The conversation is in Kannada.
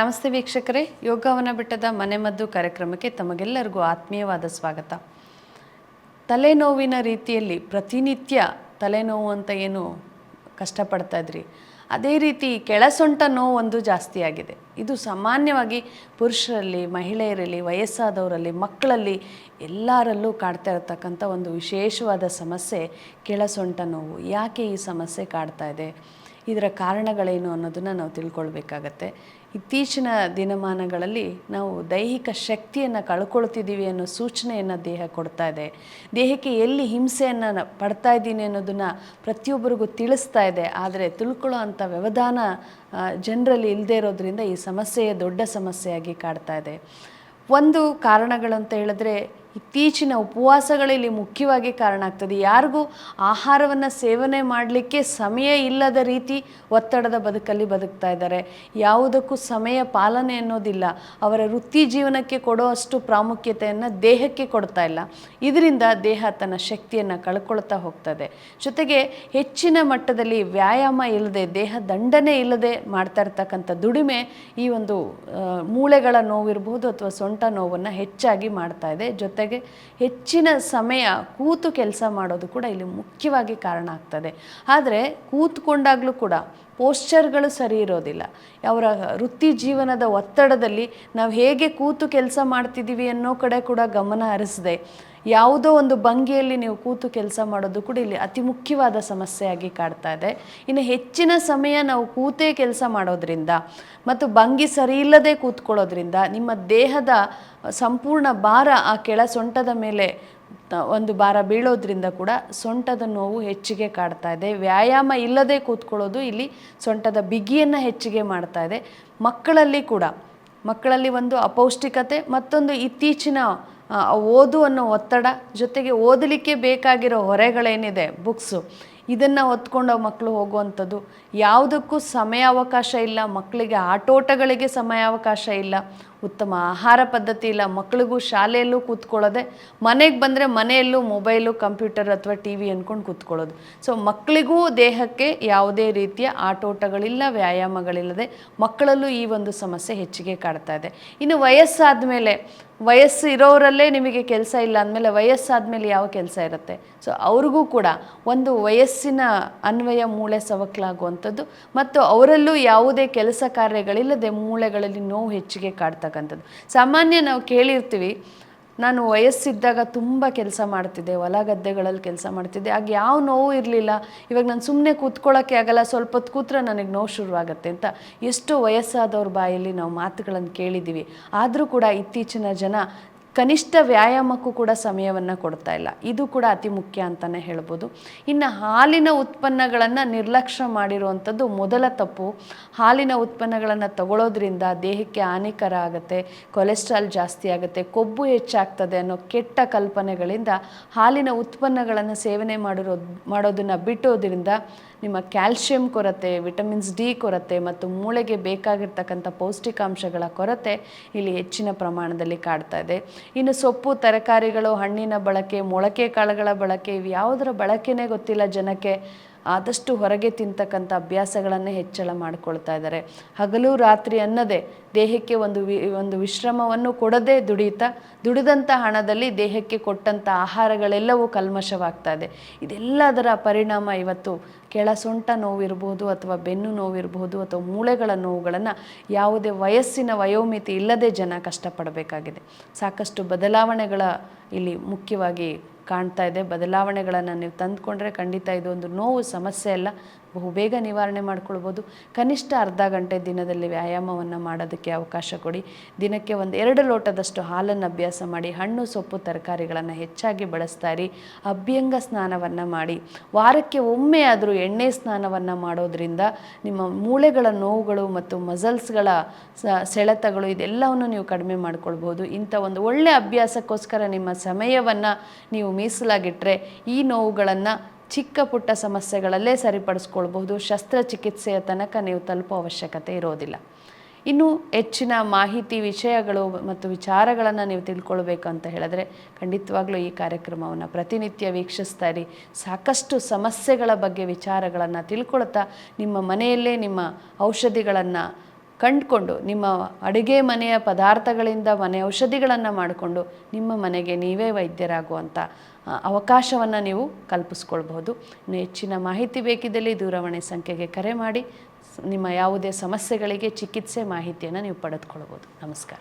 ನಮಸ್ತೆ ವೀಕ್ಷಕರೇ. ಯೋಗವನ ಬೆಟ್ಟದ ಮನೆಮದ್ದು ಕಾರ್ಯಕ್ರಮಕ್ಕೆ ತಮಗೆಲ್ಲರಿಗೂ ಆತ್ಮೀಯವಾದ ಸ್ವಾಗತ. ತಲೆನೋವಿನ ರೀತಿಯಲ್ಲಿ ಪ್ರತಿನಿತ್ಯ ತಲೆನೋವು ಅಂತ ಏನು ಕಷ್ಟಪಡ್ತಾ ಇದ್ರಿ? ಅದೇ ರೀತಿ ಕೆಳಸೊಂಟ ನೋವು ಒಂದು ಜಾಸ್ತಿ ಆಗಿದೆ. ಇದು ಸಾಮಾನ್ಯವಾಗಿ ಪುರುಷರಲ್ಲಿ, ಮಹಿಳೆಯರಲ್ಲಿ, ವಯಸ್ಸಾದವರಲ್ಲಿ, ಮಕ್ಕಳಲ್ಲಿ ಎಲ್ಲರಲ್ಲೂ ಕಾಡ್ತಾ ಇರತಕ್ಕಂಥ ಒಂದು ವಿಶೇಷವಾದ ಸಮಸ್ಯೆ ಕೆಳಸೊಂಟ ನೋವು. ಯಾಕೆ ಈ ಸಮಸ್ಯೆ ಕಾಡ್ತಾ ಇದೆ? ಇದರ ಕಾರಣಗಳೇನು ಅನ್ನೋದನ್ನು ನಾವು ತಿಳ್ಕೊಳ್ಬೇಕಾಗತ್ತೆ. ಇತ್ತೀಚಿನ ದಿನಮಾನಗಳಲ್ಲಿ ನಾವು ದೈಹಿಕ ಶಕ್ತಿಯನ್ನು ಕಳ್ಕೊಳ್ತಿದ್ದೀವಿ ಅನ್ನೋ ಸೂಚನೆಯನ್ನು ದೇಹ ಕೊಡ್ತಾ ಇದೆ. ದೇಹಕ್ಕೆ ಎಲ್ಲಿ ಹಿಂಸೆಯನ್ನು ಪಡ್ತಾ ಇದ್ದೀನಿ ಅನ್ನೋದನ್ನು ಪ್ರತಿಯೊಬ್ಬರಿಗೂ ತಿಳಿಸ್ತಾ ಇದೆ. ಆದರೆ ತಿಳ್ಕೊಳ್ಳೋ ಅಂಥ ವ್ಯವಧಾನ ಜನರಲ್ಲಿ ಇಲ್ಲದೆ ಇರೋದ್ರಿಂದ ಈ ಸಮಸ್ಯೆಯ ದೊಡ್ಡ ಸಮಸ್ಯೆಯಾಗಿ ಕಾಡ್ತಾ ಇದೆ. ಒಂದು ಕಾರಣಗಳಂತ ಹೇಳಿದ್ರೆ ಇತ್ತೀಚಿನ ಉಪವಾಸಗಳಲ್ಲಿ ಮುಖ್ಯವಾಗಿ ಕಾರಣ ಆಗ್ತದೆ. ಯಾರಿಗೂ ಆಹಾರವನ್ನು ಸೇವನೆ ಮಾಡಲಿಕ್ಕೆ ಸಮಯ ಇಲ್ಲದ ರೀತಿ ಒತ್ತಡದ ಬದುಕಲ್ಲಿ ಬದುಕ್ತಾ ಇದ್ದಾರೆ. ಯಾವುದಕ್ಕೂ ಸಮಯ ಪಾಲನೆ ಅನ್ನೋದಿಲ್ಲ. ಅವರ ವೃತ್ತಿ ಜೀವನಕ್ಕೆ ಕೊಡೋ ಅಷ್ಟು ಪ್ರಾಮುಖ್ಯತೆಯನ್ನು ದೇಹಕ್ಕೆ ಕೊಡ್ತಾ ಇಲ್ಲ. ಇದರಿಂದ ದೇಹ ತನ್ನ ಶಕ್ತಿಯನ್ನು ಕಳ್ಕೊಳ್ತಾ ಹೋಗ್ತದೆ. ಜೊತೆಗೆ ಹೆಚ್ಚಿನ ಮಟ್ಟದಲ್ಲಿ ವ್ಯಾಯಾಮ ಇಲ್ಲದೆ, ದೇಹ ದಂಡನೆ ಇಲ್ಲದೆ ಮಾಡ್ತಾ ಇರ್ತಕ್ಕಂಥ ದುಡಿಮೆ ಈ ಒಂದು ಮೂಳೆಗಳ ನೋವಿರ್ಬೋದು ಅಥವಾ ಸೊಂಟ ನೋವನ್ನು ಹೆಚ್ಚಾಗಿ ಮಾಡ್ತಾ ಇದೆ. ಜೊತೆಗೆ ಹೆಚ್ಚಿನ ಸಮಯ ಕೂತು ಕೆಲಸ ಮಾಡೋದು ಕೂಡ ಇಲ್ಲಿ ಮುಖ್ಯವಾಗಿ ಕಾರಣ ಆಗ್ತದೆ. ಆದರೆ ಕೂತ್ಕೊಂಡಾಗಲೂ ಕೂಡ ಪೋಶ್ಚರ್ಗಳು ಸರಿ ಇರೋದಿಲ್ಲ. ಅವರ ವೃತ್ತಿ ಜೀವನದ ಒತ್ತಡದಲ್ಲಿ ನಾವು ಹೇಗೆ ಕೂತು ಕೆಲಸ ಮಾಡ್ತಿದ್ದೀವಿ ಅನ್ನೋ ಕಡೆ ಕೂಡ ಗಮನ ಹರಿಸದೆ. ಯಾವುದೋ ಒಂದು ಭಂಗಿಯಲ್ಲಿ ನೀವು ಕೂತು ಕೆಲಸ ಮಾಡೋದು ಕೂಡ ಇಲ್ಲಿ ಅತಿ ಮುಖ್ಯವಾದ ಸಮಸ್ಯೆಯಾಗಿ ಕಾಡ್ತಾ ಇದೆ. ಇನ್ನು ಹೆಚ್ಚಿನ ಸಮಯ ನಾವು ಕೂತೇ ಕೆಲಸ ಮಾಡೋದ್ರಿಂದ ಮತ್ತು ಭಂಗಿ ಸರಿ ಇಲ್ಲದೆ ಕೂತ್ಕೊಳ್ಳೋದ್ರಿಂದ ನಿಮ್ಮ ದೇಹದ ಸಂಪೂರ್ಣ ಭಾರ ಆ ಕೆಳ ಸೊಂಟದ ಮೇಲೆ ಒಂದು ಭಾರ ಬೀಳೋದ್ರಿಂದ ಕೂಡ ಸೊಂಟದ ನೋವು ಹೆಚ್ಚಿಗೆ ಕಾಡ್ತಾ ಇದೆ. ವ್ಯಾಯಾಮ ಇಲ್ಲದೆ ಕೂತ್ಕೊಳ್ಳೋದು ಇಲ್ಲಿ ಸೊಂಟದ ಬಿಗಿಯನ್ನು ಹೆಚ್ಚಿಗೆ ಮಾಡ್ತಾ ಇದೆ. ಮಕ್ಕಳಲ್ಲಿ ಕೂಡ ಮಕ್ಕಳಲ್ಲಿ ಒಂದು ಅಪೌಷ್ಟಿಕತೆ ಮತ್ತೊಂದು ಇತ್ತೀಚಿನ ಓದು ಅನ್ನೋ ಒತ್ತಡ, ಜೊತೆಗೆ ಓದಲಿಕ್ಕೆ ಬೇಕಾಗಿರೋ ಹೊರೆಗಳೇನಿದೆ ಬುಕ್ಸು ಇದನ್ನು ಹೊತ್ಕೊಂಡು ಮಕ್ಕಳು ಹೋಗುವಂಥದ್ದು. ಯಾವುದಕ್ಕೂ ಸಮಯ ಅವಕಾಶ ಇಲ್ಲ ಮಕ್ಕಳಿಗೆ ಆಟೋಟಗಳಿಗೆ ಸಮಯ ಅವಕಾಶ ಇಲ್ಲ, ಉತ್ತಮ ಆಹಾರ ಪದ್ಧತಿ ಇಲ್ಲ ಮಕ್ಕಳಿಗೂ ಶಾಲೆಯಲ್ಲೂ ಕೂತ್ಕೊಳ್ಳೋದೆ, ಮನೆಗೆ ಬಂದರೆ ಮನೆಯಲ್ಲೂ ಮೊಬೈಲು ಕಂಪ್ಯೂಟರ್ ಅಥವಾ ಟಿ ವಿ ಅಂದ್ಕೊಂಡು ಕೂತ್ಕೊಳ್ಳೋದು. ಸೊ ಮಕ್ಕಳಿಗೂ ದೇಹಕ್ಕೆ ಯಾವುದೇ ರೀತಿಯ ಆಟೋಟಗಳಿಲ್ಲ, ವ್ಯಾಯಾಮಗಳಿಲ್ಲದೆ ಮಕ್ಕಳಲ್ಲೂ ಈ ಒಂದು ಸಮಸ್ಯೆ ಹೆಚ್ಚಿಗೆ ಕಾಡ್ತಾ ಇದೆ. ಇನ್ನು ವಯಸ್ಸಾದ ಮೇಲೆ ವಯಸ್ಸು ಇರೋರಲ್ಲೇ ನಿಮಗೆ ಕೆಲಸ ಇಲ್ಲ ಅಂದಮೇಲೆ ವಯಸ್ಸಾದ್ಮೇಲೆ ಯಾವ ಕೆಲಸ ಇರುತ್ತೆ? ಸೊ ಅವ್ರಿಗೂ ಕೂಡ ಒಂದು ವಯಸ್ಸಿನ ಅನ್ವಯ ಮೂಳೆ ಸವಕಲಾಗುವಂಥದ್ದು ಮತ್ತು ಅವರಲ್ಲೂ ಯಾವುದೇ ಕೆಲಸ ಕಾರ್ಯಗಳಿಲ್ಲದೆ ಮೂಳೆಗಳಲ್ಲಿ ನೋವು ಹೆಚ್ಚಿಗೆ ಕಾಡ್ತಕ್ಕಂಥದ್ದು. ಸಾಮಾನ್ಯ ನಾವು ಕೇಳಿರ್ತೀವಿ ನಾನು ವಯಸ್ಸಿದ್ದಾಗ ತುಂಬ ಕೆಲಸ ಮಾಡ್ತಿದ್ದೆ ಹೊಲ ಗದ್ದೆಗಳಲ್ಲಿ ಕೆಲಸ ಮಾಡ್ತಿದ್ದೆ. ಆಗ ಯಾವ ನೋವು ಇರಲಿಲ್ಲ. ಇವಾಗ ನಾನು ಸುಮ್ಮನೆ ಕೂತ್ಕೊಳ್ಳೋಕ್ಕೆ ಆಗಲ್ಲ, ಸ್ವಲ್ಪ ಹೊತ್ತು ಕೂತ್ರೆ ನನಗೆ ನೋವು ಶುರುವಾಗುತ್ತೆ ಅಂತ ಎಷ್ಟು ವಯಸ್ಸಾದವ್ರ ಬಾಯಲ್ಲಿ ನಾವು ಮಾತುಗಳನ್ನು ಕೇಳಿದ್ದೀವಿ. ಆದರೂ ಕೂಡ ಇತ್ತೀಚಿನ ಜನ ಕನಿಷ್ಠ ವ್ಯಾಯಾಮಕ್ಕೂ ಕೂಡ ಸಮಯವನ್ನು ಕೊಡ್ತಾ ಇಲ್ಲ. ಇದು ಕೂಡ ಅತಿ ಮುಖ್ಯ ಅಂತಲೇ ಹೇಳ್ಬೋದು. ಇನ್ನು ಹಾಲಿನ ಉತ್ಪನ್ನಗಳನ್ನು ನಿರ್ಲಕ್ಷ್ಯ ಮಾಡಿರುವಂಥದ್ದು ಮೊದಲ ತಪ್ಪು. ಹಾಲಿನ ಉತ್ಪನ್ನಗಳನ್ನು ತಗೊಳ್ಳೋದ್ರಿಂದ ದೇಹಕ್ಕೆ ಹಾನಿಕರ ಆಗುತ್ತೆ, ಕೊಲೆಸ್ಟ್ರಾಲ್ ಜಾಸ್ತಿ ಆಗುತ್ತೆ, ಕೊಬ್ಬು ಹೆಚ್ಚಾಗ್ತದೆ ಅನ್ನೋ ಕೆಟ್ಟ ಕಲ್ಪನೆಗಳಿಂದ ಹಾಲಿನ ಉತ್ಪನ್ನಗಳನ್ನು ಸೇವನೆ ಮಾಡಿರೋ ಮಾಡೋದನ್ನು ಬಿಟ್ಟೋದ್ರಿಂದ ನಿಮ್ಮ ಕ್ಯಾಲ್ಶಿಯಂ ಕೊರತೆ, ವಿಟಮಿನ್ಸ್ ಡಿ ಕೊರತೆ ಮತ್ತು ಮೂಳೆಗೆ ಬೇಕಾಗಿರ್ತಕ್ಕಂಥ ಪೌಷ್ಟಿಕಾಂಶಗಳ ಕೊರತೆ ಇಲ್ಲಿ ಹೆಚ್ಚಿನ ಪ್ರಮಾಣದಲ್ಲಿ ಕಾಡ್ತಾ ಇದೆ. ಇನ್ನು ಸೊಪ್ಪು, ತರಕಾರಿಗಳು, ಹಣ್ಣಿನ ಬಳಕೆ, ಮೊಳಕೆ ಕಾಳುಗಳ ಬಳಕೆ ಇವು ಯಾವುದರ ಬಳಕೆನೇ ಗೊತ್ತಿಲ್ಲ ಜನಕ್ಕೆ. ಆದಷ್ಟು ಹೊರಗೆ ತಿಂತಕ್ಕಂಥ ಅಭ್ಯಾಸಗಳನ್ನೇ ಹೆಚ್ಚಳ ಮಾಡ್ಕೊಳ್ತಾ ಇದ್ದಾರೆ. ಹಗಲು ರಾತ್ರಿ ಅನ್ನದೇ ದೇಹಕ್ಕೆ ಒಂದು ಒಂದು ವಿಶ್ರಮವನ್ನು ಕೊಡದೇ ದುಡಿತಾ, ದುಡಿದಂಥ ಹಣದಲ್ಲಿ ದೇಹಕ್ಕೆ ಕೊಟ್ಟಂಥ ಆಹಾರಗಳೆಲ್ಲವೂ ಕಲ್ಮಶವಾಗ್ತಾ ಇದೆ. ಇದೆಲ್ಲದರ ಪರಿಣಾಮ ಇವತ್ತು ಕೆಳ ಸೊಂಟ ಅಥವಾ ಬೆನ್ನು ನೋವಿರ್ಬೋದು ಅಥವಾ ಮೂಳೆಗಳ ನೋವುಗಳನ್ನು ಯಾವುದೇ ವಯಸ್ಸಿನ ವಯೋಮಿತಿ ಇಲ್ಲದೆ ಜನ ಕಷ್ಟಪಡಬೇಕಾಗಿದೆ. ಸಾಕಷ್ಟು ಬದಲಾವಣೆಗಳ ಇಲ್ಲಿ ಮುಖ್ಯವಾಗಿ ಕಾಣ್ತಾ ಇದೆ. ಬದಲಾವಣೆಗಳನ್ನು ನೀವು ತಂದುಕೊಂಡ್ರೆ ಖಂಡಿತ ಇದೊಂದು ನೋವು ಸಮಸ್ಯೆ ಅಲ್ಲ. ಬಹುಬೇಗ ನಿವಾರಣೆ ಮಾಡ್ಕೊಳ್ಬೋದು. ಕನಿಷ್ಠ ಅರ್ಧ ಗಂಟೆ ದಿನದಲ್ಲಿ ವ್ಯಾಯಾಮವನ್ನು ಮಾಡೋದಕ್ಕೆ ಅವಕಾಶ ಕೊಡಿ. ದಿನಕ್ಕೆ ಒಂದು ಎರಡು ಲೋಟದಷ್ಟು ಹಾಲನ್ನು ಅಭ್ಯಾಸ ಮಾಡಿ, ಹಣ್ಣು, ಸೊಪ್ಪು, ತರಕಾರಿಗಳನ್ನು ಹೆಚ್ಚಾಗಿ ಬಳಸ್ತಾ ಇರಿ. ಅಭ್ಯಂಗ ಸ್ನಾನವನ್ನು ಮಾಡಿ. ವಾರಕ್ಕೆ ಒಮ್ಮೆ ಆದರೂ ಎಣ್ಣೆ ಸ್ನಾನವನ್ನು ಮಾಡೋದ್ರಿಂದ ನಿಮ್ಮ ಮೂಳೆಗಳ ನೋವುಗಳು ಮತ್ತು ಮಸಲ್ಸ್ಗಳ ಸೆಳೆತಗಳು ಇದೆಲ್ಲವನ್ನು ನೀವು ಕಡಿಮೆ ಮಾಡ್ಕೊಳ್ಬೋದು. ಇಂಥ ಒಂದು ಒಳ್ಳೆಯ ಅಭ್ಯಾಸಕ್ಕೋಸ್ಕರ ನಿಮ್ಮ ಸಮಯವನ್ನು ನೀವು ಮೀಸಲಾಗಿಟ್ಟರೆ ಈ ನೋವುಗಳನ್ನು ಚಿಕ್ಕ ಪುಟ್ಟ ಸಮಸ್ಯೆಗಳಲ್ಲೇ ಸರಿಪಡಿಸ್ಕೊಳ್ಬಹುದು. ಶಸ್ತ್ರಚಿಕಿತ್ಸೆಯ ತನಕ ನೀವು ತಲುಪೋ ಅವಶ್ಯಕತೆ ಇರೋದಿಲ್ಲ. ಇನ್ನು ಹೆಚ್ಚಿನ ಮಾಹಿತಿ, ವಿಷಯಗಳು ಮತ್ತು ವಿಚಾರಗಳನ್ನು ನೀವು ತಿಳ್ಕೊಳ್ಬೇಕು ಅಂತ ಹೇಳಿದ್ರೆ ಖಂಡಿತವಾಗ್ಲೂ ಈ ಕಾರ್ಯಕ್ರಮವನ್ನು ಪ್ರತಿನಿತ್ಯ ವೀಕ್ಷಿಸ್ತಾ ಇರಿ. ಸಾಕಷ್ಟು ಸಮಸ್ಯೆಗಳ ಬಗ್ಗೆ ವಿಚಾರಗಳನ್ನು ತಿಳ್ಕೊಳ್ತಾ ನಿಮ್ಮ ಮನೆಯಲ್ಲೇ ನಿಮ್ಮ ಔಷಧಿಗಳನ್ನು ಕಂಡುಕೊಂಡು ನಿಮ್ಮ ಅಡುಗೆ ಮನೆಯ ಪದಾರ್ಥಗಳಿಂದ ಮನೆ ಔಷಧಿಗಳನ್ನು ಮಾಡಿಕೊಂಡು ನಿಮ್ಮ ಮನೆಗೆ ನೀವೇ ವೈದ್ಯರಾಗುವಂಥ ಅವಕಾಶವನ್ನು ನೀವು ಕಲ್ಪಿಸ್ಕೊಳ್ಬಹುದು. ಇನ್ನು ಹೆಚ್ಚಿನ ಮಾಹಿತಿ ಬೇಕಿದ್ದಲ್ಲಿ ದೂರವಾಣಿ ಸಂಖ್ಯೆಗೆ ಕರೆ ಮಾಡಿ. ನಿಮ್ಮ ಯಾವುದೇ ಸಮಸ್ಯೆಗಳಿಗೆ ಚಿಕಿತ್ಸೆ ಮಾಹಿತಿಯನ್ನು ನೀವು ಪಡೆದುಕೊಳ್ಬೋದು ನಮಸ್ಕಾರ.